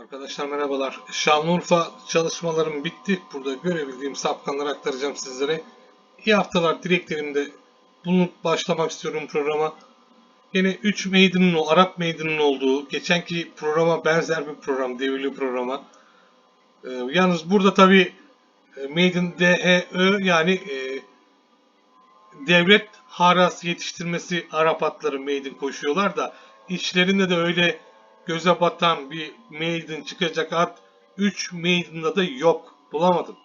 Arkadaşlar merhabalar. Şanlıurfa çalışmalarım bitti. Burada görebildiğim sapkanları aktaracağım sizlere. İyi haftalar dileklerimde bulunup başlamak istiyorum programa. Yine 3 Maiden'ın o Arap Maiden'ın olduğu geçenki programa benzer bir program, devirli programa. Ee, yalnız burada tabi Maiden DHÖ yani e, devlet harası yetiştirmesi Arap atları Maiden koşuyorlar da içlerinde de öyle göze batan bir Maiden çıkacak at 3 Maiden'da da yok. Bulamadım.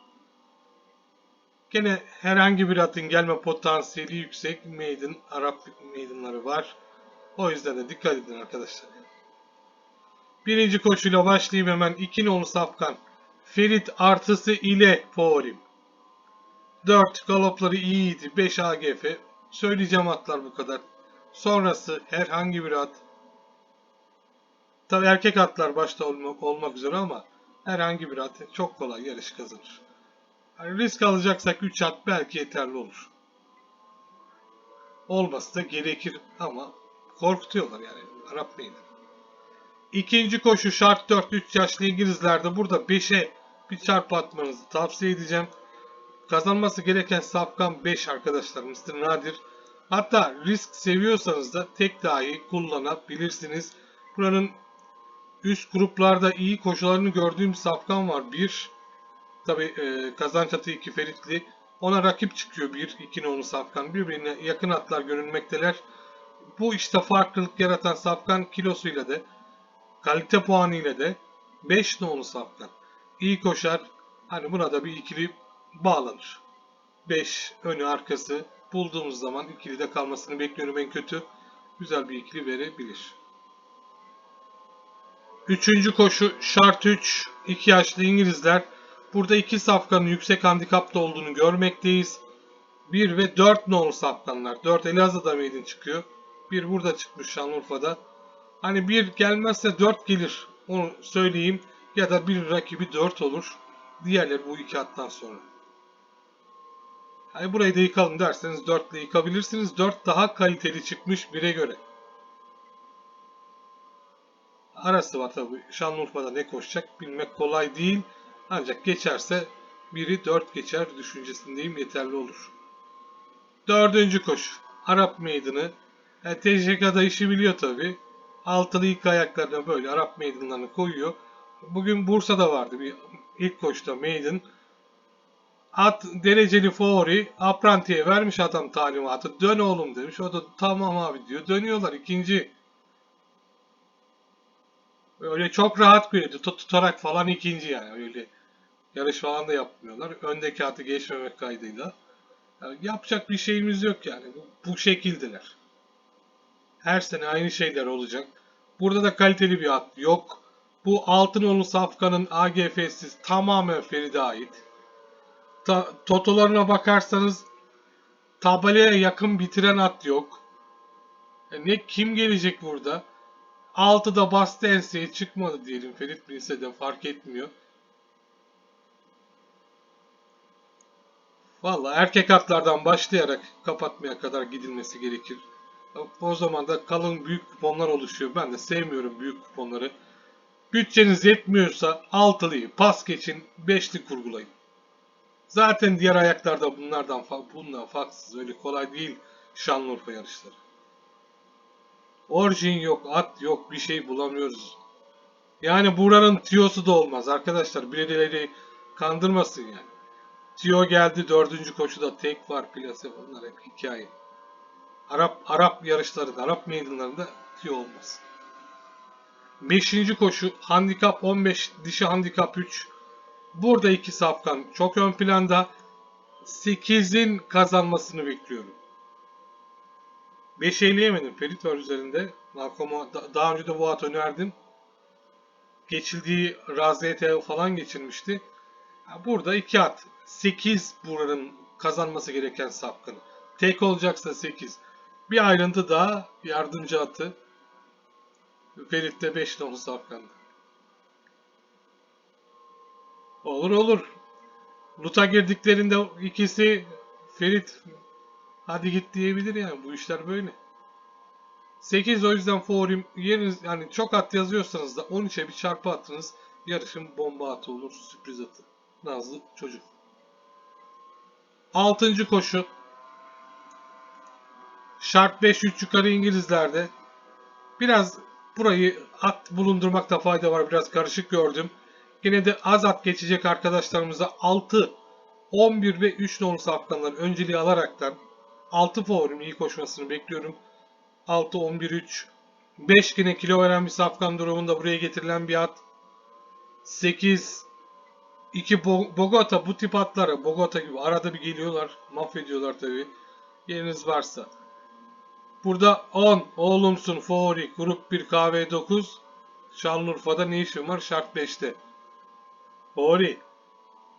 Gene herhangi bir atın gelme potansiyeli yüksek Maiden, Arap Maiden'ları var. O yüzden de dikkat edin arkadaşlar. Birinci koşuyla başlayayım hemen. 2 nolu safkan. Ferit artısı ile favorim. 4 galopları iyiydi. 5 AGF. Söyleyeceğim atlar bu kadar. Sonrası herhangi bir at. Tabi erkek atlar başta olmak, olmak üzere ama herhangi bir at çok kolay yarış kazanır. Yani risk alacaksak 3 at belki yeterli olur. Olması da gerekir ama korkutuyorlar yani. Arap meydan. İkinci koşu şart 4 3 yaşlı İngilizlerde burada 5'e bir çarpı atmanızı tavsiye edeceğim. Kazanması gereken safkan 5 arkadaşlar Mr. Nadir. Hatta risk seviyorsanız da tek dahi kullanabilirsiniz. Buranın üst gruplarda iyi koşularını gördüğüm safkan var. 1 tabi e, kazanç atı 2 Feritli. Ona rakip çıkıyor 1 2 nolu safkan. Birbirine yakın atlar görünmekteler. Bu işte farklılık yaratan safkan kilosuyla da kalite puanı ile de 5 nolu safkan. İyi koşar. Hani buna da bir ikili bağlanır. 5 önü arkası bulduğumuz zaman ikili de kalmasını bekliyorum en kötü. Güzel bir ikili verebilir. Üçüncü koşu şart 3. 2 yaşlı İngilizler. Burada iki safkanın yüksek handikapta olduğunu görmekteyiz. 1 ve 4 nolu safkanlar. 4 Elazığ'da meydin çıkıyor. 1 burada çıkmış Şanlıurfa'da. Hani 1 gelmezse 4 gelir. Onu söyleyeyim. Ya da bir rakibi 4 olur. Diğerleri bu iki attan sonra. Hani burayı da yıkalım derseniz 4 ile yıkabilirsiniz. 4 daha kaliteli çıkmış 1'e göre. Arası var tabi. Şanlıurfa'da ne koşacak bilmek kolay değil. Ancak geçerse biri 4 geçer düşüncesindeyim yeterli olur. Dördüncü koşu. Arap meydanı. Yani TCK'da işi biliyor tabi. Altılı ilk ayaklarına böyle Arap meydanlarını koyuyor. Bugün Bursa'da vardı bir ilk koşuda maiden. At dereceli favori. Apranti'ye vermiş adam talimatı. Dön oğlum demiş. O da tamam abi diyor. Dönüyorlar ikinci. Öyle çok rahat görüyordu. Tut tutarak falan ikinci yani. Öyle yarış falan da yapmıyorlar. Öndeki atı geçmemek kaydıyla. Yani yapacak bir şeyimiz yok yani. Bu, bu şekildeler. Her sene aynı şeyler olacak. Burada da kaliteli bir at yok. Bu Altınoğlu Safkan'ın AGF'siz tamamen Ferid'e ait. Ta, totolarına bakarsanız tabelaya yakın bitiren at yok. E ne kim gelecek burada? 6'da bastı enseye çıkmadı diyelim. Ferit bilse de fark etmiyor. Valla erkek atlardan başlayarak kapatmaya kadar gidilmesi gerekir. O zaman da kalın büyük kuponlar oluşuyor. Ben de sevmiyorum büyük kuponları. Bütçeniz yetmiyorsa altılıyı pas geçin, beşli kurgulayın. Zaten diğer ayaklarda bunlardan bundan farksız. Öyle kolay değil Şanlıurfa yarışları. Orijin yok, at yok, bir şey bulamıyoruz. Yani buranın tiyosu da olmaz arkadaşlar. Birileri kandırmasın yani. Tiyo geldi dördüncü koşuda tek var plase bunlar hep hikaye. Arap Arap yarışlarında, Arap meydanlarında tiyo olmaz. Beşinci koşu handikap 15, dişi handikap 3. Burada iki safkan çok ön planda. 8'in kazanmasını bekliyorum. 5 eleyemedim. Ferit var üzerinde. Malcolm'a da, daha önce de bu at önerdim. Geçildiği Razete falan geçirmişti. Burada 2 at. 8 buranın kazanması gereken safkanı. Tek olacaksa 8. Bir ayrıntı daha yardımcı atı. Ferit'te 5 nolu safkandı. Olur olur. Luta girdiklerinde ikisi Ferit hadi git diyebilir yani. Bu işler böyle. 8 o yüzden favorim yeriniz yani çok at yazıyorsanız da 13'e bir çarpı attınız. Yarışın bomba atı olur, sürpriz atı. Nazlı çocuk. Altıncı koşu. Şart 5 3 yukarı İngilizlerde. Biraz burayı at bulundurmakta fayda var. Biraz karışık gördüm. Yine de az at geçecek arkadaşlarımıza 6, 11 ve 3 nolu safkanların önceliği alaraktan 6 favorim iyi koşmasını bekliyorum. 6, 11, 3. 5 yine kilo veren bir safkan durumunda buraya getirilen bir at. 8, 2 Bo- Bogota bu tip atlara Bogota gibi arada bir geliyorlar. Mahvediyorlar tabi. Yeriniz varsa. Burada 10 oğlumsun favori grup 1 KV9 Şanlıurfa'da ne işim var şart 5'te. Favori.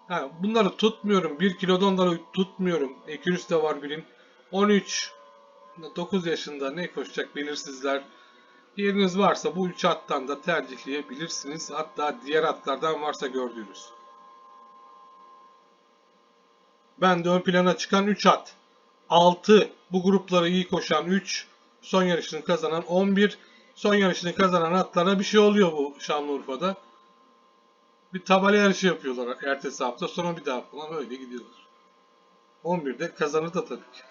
Ha, bunları tutmuyorum. 1 kilodan da tutmuyorum. Ekürüs de var birin. 13 9 yaşında ne koşacak belirsizler. Yeriniz varsa bu 3 attan da tercihleyebilirsiniz. Hatta diğer atlardan varsa gördüğünüz. Ben de ön plana çıkan 3 at. 6 bu grupları iyi koşan 3 son yarışını kazanan 11 son yarışını kazanan atlara bir şey oluyor bu Şanlıurfa'da. Bir tabela yarışı yapıyorlar ertesi hafta sonra bir daha falan öyle gidiyorlar. 11'de kazanır da tabii ki.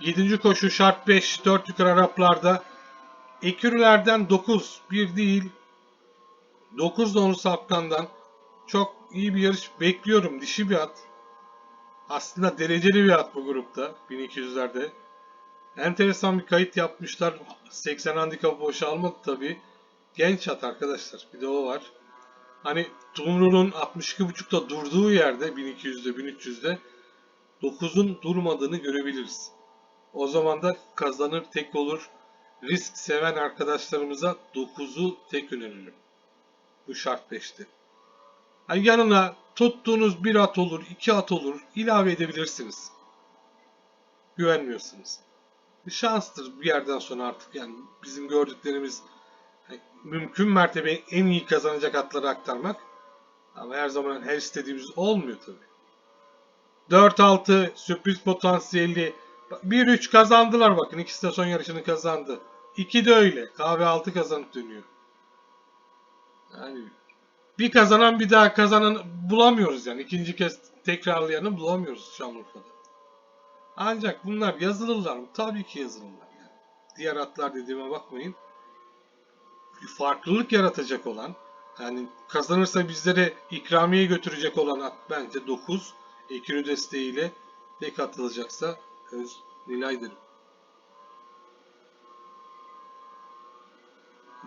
7. koşu şart 5 4 yukarı Araplarda Ekürülerden 9 bir değil 9 da onu Safkan'dan çok iyi bir yarış bekliyorum. Dişi bir at. Aslında dereceli bir at bu grupta 1200'lerde. Enteresan bir kayıt yapmışlar. 80 handikapı boşa almadı tabi. Genç at arkadaşlar. Bir de o var. Hani Tumru'nun 62.5'da durduğu yerde 1200'de 1300'de 9'un durmadığını görebiliriz. O zaman da kazanır tek olur. Risk seven arkadaşlarımıza 9'u tek öneririm. Bu şart 5'ti. Hani yanına tuttuğunuz bir at olur, iki at olur ilave edebilirsiniz. Güvenmiyorsunuz. Şanstır bir yerden sonra artık yani bizim gördüklerimiz mümkün mertebe en iyi kazanacak atları aktarmak. Ama her zaman her istediğimiz olmuyor tabi. 4-6 sürpriz potansiyeli 1-3 kazandılar bakın ikisi de son yarışını kazandı. 2 de öyle. KV6 kazanıp dönüyor. Yani bir kazanan bir daha kazanan bulamıyoruz yani. ikinci kez tekrarlayanı bulamıyoruz Şanlıurfa'da. Ancak bunlar yazılırlar mı? Tabii ki yazılırlar. Yani. Diğer atlar dediğime bakmayın. Bir farklılık yaratacak olan, yani kazanırsa bizlere ikramiye götürecek olan at bence 9. Ekürü desteğiyle tek atılacaksa Öz Nilay derim.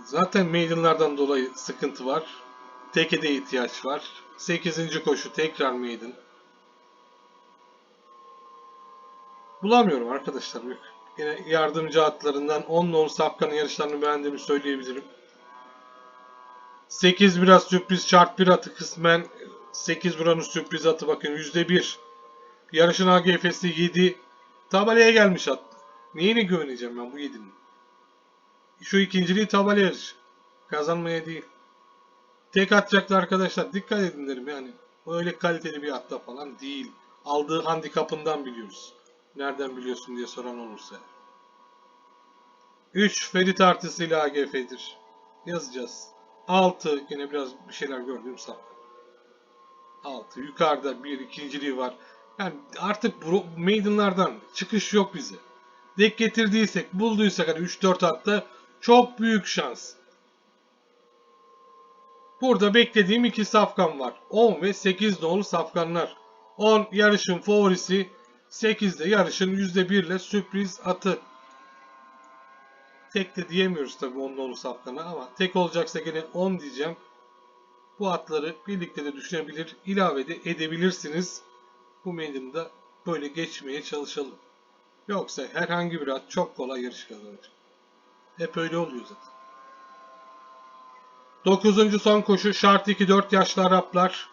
Zaten maidenlardan dolayı sıkıntı var. Teke de ihtiyaç var. 8. koşu tekrar maiden. Bulamıyorum arkadaşlar. Yok. Yine yardımcı atlarından 10 non sapkanın yarışlarını beğendiğimi söyleyebilirim. 8 biraz sürpriz çarp bir atı kısmen 8 buranın sürpriz atı bakın %1. Yarışın AGF'si 7. Tabelaya gelmiş at. Neyine güveneceğim ben bu 7'nin? Şu ikinciliği tabela yarışı. Kazanmaya değil. Tek atacaklar arkadaşlar. Dikkat edin derim yani. Öyle kaliteli bir atla falan değil. Aldığı handikapından biliyoruz. Nereden biliyorsun diye soran olursa. 3 Ferit artısıyla AGF'dir. Yazacağız. 6 yine biraz bir şeyler gördüğüm saf. 6 yukarıda bir ikinciliği var. Yani artık bu maidenlardan çıkış yok bize. Dek getirdiysek, bulduysak hani 3-4 hatta çok büyük şans. Burada beklediğim iki safkan var. 10 ve 8 dolu safkanlar. 10 yarışın favorisi. 8 de yarışın %1 ile sürpriz atı. Tek de diyemiyoruz tabi 10 dolu safkana ama tek olacaksa gene 10 diyeceğim. Bu atları birlikte de düşünebilir, ilave de edebilirsiniz. Bu maiden'da böyle geçmeye çalışalım. Yoksa herhangi bir at çok kolay yarış kazanacak. Hep öyle oluyor zaten. 9. son koşu şart 2-4 yaşlı Araplar.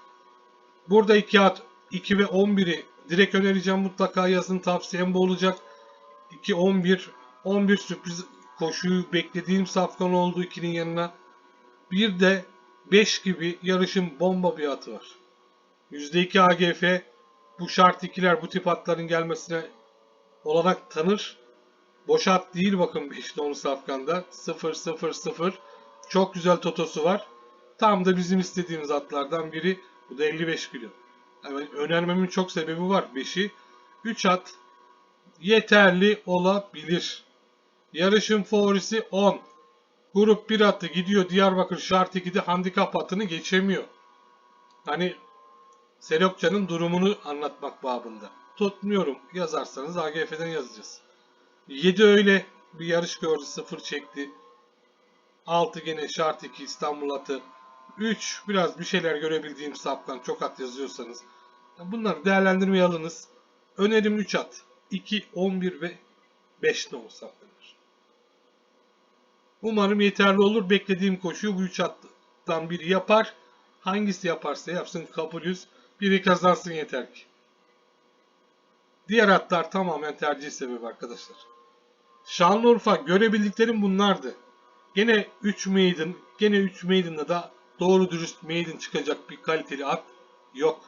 Burada 2 at 2 ve 11'i direkt önereceğim mutlaka yazın tavsiyem bu olacak. 2 11 11 sürpriz koşuyu beklediğim safkan oldu 2'nin yanına. Bir de 5 gibi yarışın bomba bir atı var. %2 AGF bu şart 2'ler bu tip atların gelmesine olanak tanır. Boş at değil bakın 5'te onu safkanda. 0 0 0. Çok güzel totosu var. Tam da bizim istediğimiz atlardan biri. Bu da 55 kilo. Yani önermemin çok sebebi var. 5'i 3 at yeterli olabilir. Yarışın favorisi 10. Grup 1 atı gidiyor Diyarbakır Şart 2'de handikap atını geçemiyor. Hani Selokcan'ın durumunu anlatmak babında. Tutmuyorum yazarsanız AGF'den yazacağız. 7 öyle bir yarış gördü 0 çekti. 6 gene Şart 2 İstanbul atı. 3 biraz bir şeyler görebildiğim saptan çok at yazıyorsanız. Bunları değerlendirmeye alınız. Önerim 3 at. 2, 11 ve 5 ne olsa denir. Umarım yeterli olur. Beklediğim koşuyu bu 3 attan biri yapar. Hangisi yaparsa yapsın kabulüz. Biri kazansın yeter ki. Diğer atlar tamamen tercih sebebi arkadaşlar. Şanlıurfa görebildiklerim bunlardı. Gene 3 maiden, gene 3 maiden'da da doğru dürüst maiden çıkacak bir kaliteli at yok.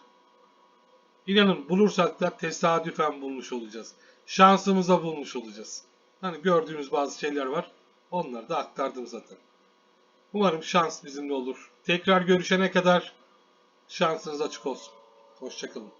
İnanın bulursak da tesadüfen bulmuş olacağız. Şansımıza bulmuş olacağız. Hani gördüğümüz bazı şeyler var. Onları da aktardım zaten. Umarım şans bizimle olur. Tekrar görüşene kadar şansınız açık olsun. Hoşçakalın.